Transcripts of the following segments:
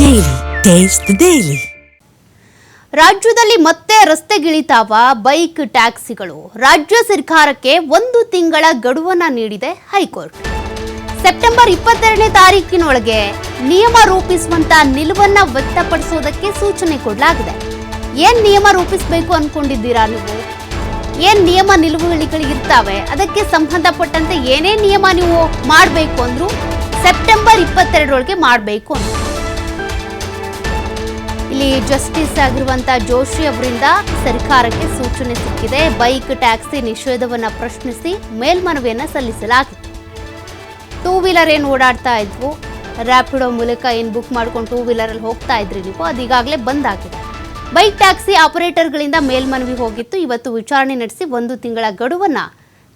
Daily. Taste daily. ರಾಜ್ಯದಲ್ಲಿ ಮತ್ತೆ ರಸ್ತೆಗಿಳಿತಾವ bike ಟ್ಯಾಕ್ಸಿಗಳು. ರಾಜ್ಯ ಸರ್ಕಾರಕ್ಕೆ ಒಂದು ತಿಂಗಳ ಗಡುವನ್ನ ನೀಡಿದೆ ಹೈಕೋರ್ಟ್. ಸೆಪ್ಟೆಂಬರ್ ಇಪ್ಪತ್ತೆರಡನೇ ತಾರೀಕಿನೊಳಗೆ ನಿಯಮ ರೂಪಿಸುವಂತ ನಿಲುವನ್ನ ವ್ಯಕ್ತಪಡಿಸೋದಕ್ಕೆ ಸೂಚನೆ ಕೊಡಲಾಗಿದೆ. ಏನ್ ನಿಯಮ ರೂಪಿಸಬೇಕು ಅನ್ಕೊಂಡಿದ್ದೀರಾ ನೀವು? ಏನ್ ನಿಯಮ ನಿಲುವುಗಳಿಗಳಿರ್ತಾವೆ ಅದಕ್ಕೆ ಸಂಬಂಧಪಟ್ಟಂತೆ ಏನೇ ನಿಯಮ ನೀವು ಮಾಡಬೇಕು ಅಂದ್ರು ಸೆಪ್ಟೆಂಬರ್ ಇಪ್ಪತ್ತೆರಡರೊಳಗೆ ಮಾಡಬೇಕು ಅಂತ ಇಲ್ಲಿ ಜಸ್ಟಿಸ್ ಆಗಿರುವಂತ ಜೋಶಿ ಅವರಿಂದ ಸರ್ಕಾರಕ್ಕೆ ಸೂಚನೆ ಸಿಕ್ಕಿದೆ. ಬೈಕ್, ಟ್ಯಾಕ್ಸಿ ನಿಷೇಧವನ್ನ ಪ್ರಶ್ನಿಸಿ ಮೇಲ್ಮನವಿಯನ್ನ ಸಲ್ಲಿಸಲಾಗಿತ್ತು. ಟೂ ವೀಲರ್ ಏನು ಓಡಾಡ್ತಾ ಇದ್ವು? ರ್ಯಾಪಿಡೋ ಮೂಲಕ ಏನು ಬುಕ್ ಮಾಡ್ಕೊಂಡು ಟೂ ವೀಲರಲ್ಲಿ ಹೋಗ್ತಾ ಇದ್ರಿ ನೀವು? ಅದು ಈಗಾಗಲೇ ಬಂದ್ ಆಗಿದೆ ಬೈಕ್, ಟ್ಯಾಕ್ಸಿ ಆಪರೇಟರ್ಗಳಿಂದ ಮೇಲ್ಮನವಿ ಹೋಗಿತ್ತು. ಇವತ್ತು ವಿಚಾರಣೆ ನಡೆಸಿ ಒಂದು ತಿಂಗಳ ಗಡುವನ್ನ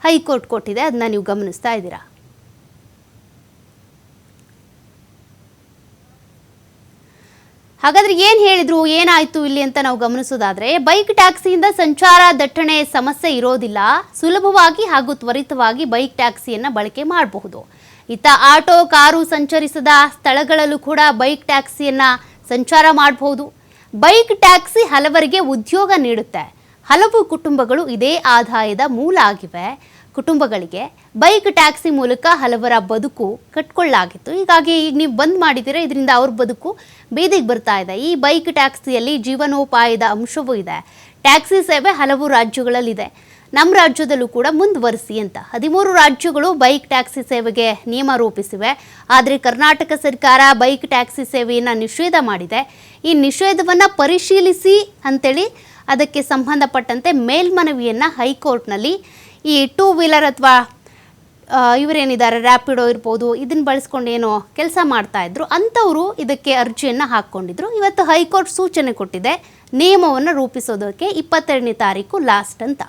ಹೈಕೋರ್ಟ್ ಕೊಟ್ಟಿದೆ. ಅದನ್ನ ನೀವು ಗಮನಿಸ್ತಾ ಇದ್ದೀರಾ? ಹಾಗಾದ್ರೆ ಏನ್ ಹೇಳಿದ್ರು, ಏನಾಯ್ತು ಇಲ್ಲಿ ಅಂತ ನಾವು ಗಮನಿಸೋದಾದ್ರೆ ಬೈಕ್ ಟ್ಯಾಕ್ಸಿಯಿಂದ ಸಂಚಾರ ದಟ್ಟಣೆ ಸಮಸ್ಯೆ ಇರೋದಿಲ್ಲ, ಸುಲಭವಾಗಿ ಹಾಗೂ ತ್ವರಿತವಾಗಿ ಬೈಕ್ ಟ್ಯಾಕ್ಸಿಯನ್ನ ಬಳಕೆ ಮಾಡಬಹುದು. ಇತ್ತ ಆಟೋ, ಕಾರು ಸಂಚರಿಸದ ಸ್ಥಳಗಳಲ್ಲೂ ಕೂಡ ಬೈಕ್ ಟ್ಯಾಕ್ಸಿಯನ್ನ ಸಂಚಾರ ಮಾಡಬಹುದು. ಬೈಕ್ ಟ್ಯಾಕ್ಸಿ ಹಲವರಿಗೆ ಉದ್ಯೋಗ ನೀಡುತ್ತೆ. ಹಲವು ಕುಟುಂಬಗಳು ಇದೇ ಆದಾಯದ ಮೂಲ ಆಗಿವೆ. ಕುಟುಂಬಗಳಿಗೆ ಬೈಕ್ ಟ್ಯಾಕ್ಸಿ ಮೂಲಕ ಹಲವರ ಬದುಕು ಕಟ್ಕೊಳ್ಳಾಗಿತ್ತು. ಹೀಗಾಗಿ ಈಗ ನೀವು ಬಂದ್ ಮಾಡಿದಿರ ಇದರಿಂದ ಅವ್ರ ಬದುಕು ಬೀದಿಗೆ ಬರ್ತಾ ಇದೆ. ಈ ಬೈಕ್ ಟ್ಯಾಕ್ಸಿಯಲ್ಲಿ ಜೀವನೋಪಾಯದ ಅಂಶವೂ ಇದೆ. ಟ್ಯಾಕ್ಸಿ ಸೇವೆ ಹಲವು ರಾಜ್ಯಗಳಲ್ಲಿದೆ. ನಮ್ಮ ರಾಜ್ಯದಲ್ಲೂ ಕೂಡ ಮುಂದುವರಿಸಿ ಅಂತ. ಹದಿಮೂರು ರಾಜ್ಯಗಳು ಬೈಕ್ ಟ್ಯಾಕ್ಸಿ ಸೇವೆಗೆ ನಿಯಮ ರೂಪಿಸಿವೆ. ಆದರೆ ಕರ್ನಾಟಕ ಸರ್ಕಾರ ಬೈಕ್ ಟ್ಯಾಕ್ಸಿ ಸೇವೆಯನ್ನು ನಿಷೇಧ ಮಾಡಿದೆ. ಈ ನಿಷೇಧವನ್ನು ಪರಿಶೀಲಿಸಿ ಅಂತೇಳಿ ಅದಕ್ಕೆ ಸಂಬಂಧಪಟ್ಟಂತೆ ಮೇಲ್ಮನವಿಯನ್ನು ಹೈಕೋರ್ಟ್ನಲ್ಲಿ ಈ ಟೂ ವೀಲರ್ ಅಥವಾ ಇವರೇನಿದ್ದಾರೆ ರ್ಯಾಪಿಡೋ ಇರ್ಬೋದು ಇದನ್ನು ಬಳಸ್ಕೊಂಡು ಏನೋ ಕೆಲಸ ಮಾಡ್ತಾ ಇದ್ರು, ಅಂಥವರು ಇದಕ್ಕೆ ಅರ್ಜಿಯನ್ನು ಹಾಕ್ಕೊಂಡಿದ್ರು. ಇವತ್ತು ಹೈಕೋರ್ಟ್ ಸೂಚನೆ ಕೊಟ್ಟಿದೆ ನಿಯಮವನ್ನು ರೂಪಿಸೋದಕ್ಕೆ ಇಪ್ಪತ್ತೆರಡನೇ ತಾರೀಕು ಲಾಸ್ಟ್ ಅಂತ.